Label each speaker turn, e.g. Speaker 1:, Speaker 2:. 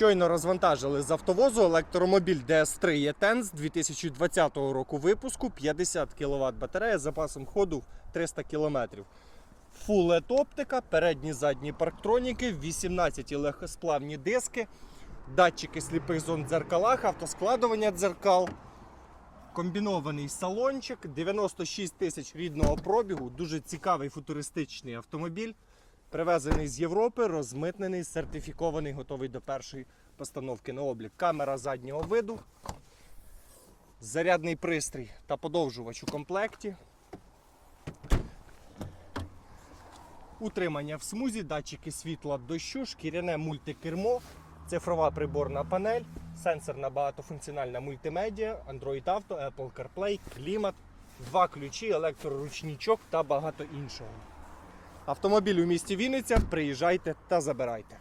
Speaker 1: Щойно розвантажили з автовозу електромобіль DS3 E10 2020 року випуску, 50 кВт батарея з запасом ходу 300 км. LED оптика, передні задні парктроніки, 18 легкосплавні диски, датчики сліпих зон в дзеркалах, автоскладування дзеркал, комбінований салончик, 96 тисяч рідного пробігу, дуже цікавий футуристичний автомобіль. Привезений з Європи, розмитнений, сертифікований, готовий до першої постановки на облік. Камера заднього виду, зарядний пристрій та подовжувач у комплекті. Утримання в смузі, датчики світла дощу, шкіряне мультикермо, цифрова приборна панель, сенсорна багатофункціональна мультимедіа, Android Auto, Apple CarPlay, клімат, два ключі, електроручничок та багато іншого. Автомобіль у місті Вінниця. Приїжджайте та забирайте.